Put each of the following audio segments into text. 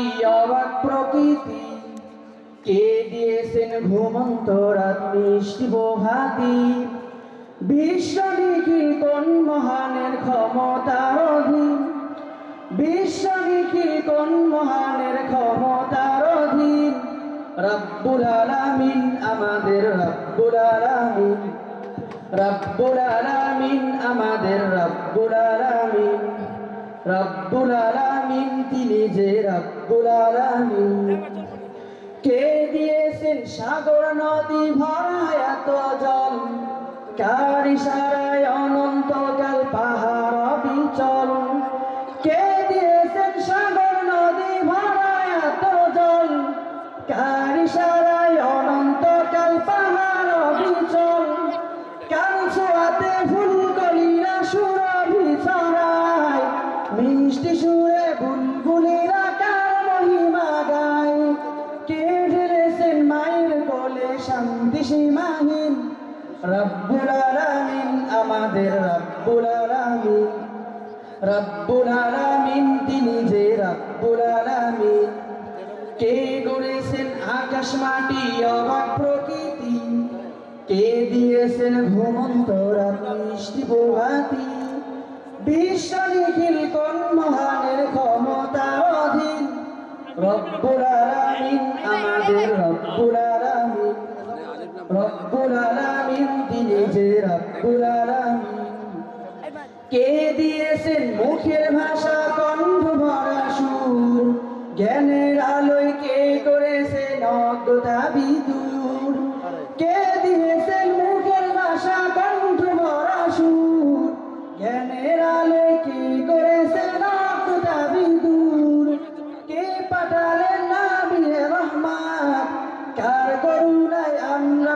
মাটি অবাক প্রকৃতি। কে দিয়েছেন ঘুমন্ত কোন মহানের ক্ষমতার অধীন বিশ্ব কোন মহানের ক্ষমতার অধীন রব্বুল আলামিন আমাদের রব্বুল আলামিন। রব্বুল আলামিন আমাদের রব্বুল আলামিন। রব্বুল আলামিন, তিনি যে রব্বুল আলামিন। কে দিয়েছেন সাগর নদী ভরা এত জল? কার ইশারায় অনন্তকাল পাহাড় বিচল কে দিয়েছেন সাগর নদী ভরা এত জল? কার ইশারায় অনন্তকাল পাহাড় বিচল কার ছোঁয়াতে ফুল কলিরা ছড়ায় মিষ্টি সুরে বুলবুলিরা কার মহিমা গায়। কে ঢেলেছেন মায়ের কোলে শান্তি সীমাহীন? রব্বুল আলামিন, আমাদের রব্বুল আলামিন। রব্বুল আলামিন, তিনি যে রব্বুল আলামিন। কে গড়েছেন আকাশ মাটি, অবাক প্রকৃতি। কে দিয়েছেন ঘুমন্ত রাত, মিষ্টি প্রভাতি। বিশ্ব নিখিল কোন মহানের ক্ষমতার অধীন। রব্বুল আলামিন আমাদের রব্বুল আলামিন। রব্বুল আলামিন তিনি যে রব্বুল আলামিন। কে দিয়েছেন মুখের ভাষা কণ্ঠ ভরা সুর? জ্ঞানের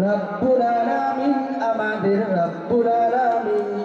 রব্বুল আলামিন আমাদের রব্বুল আলামিন।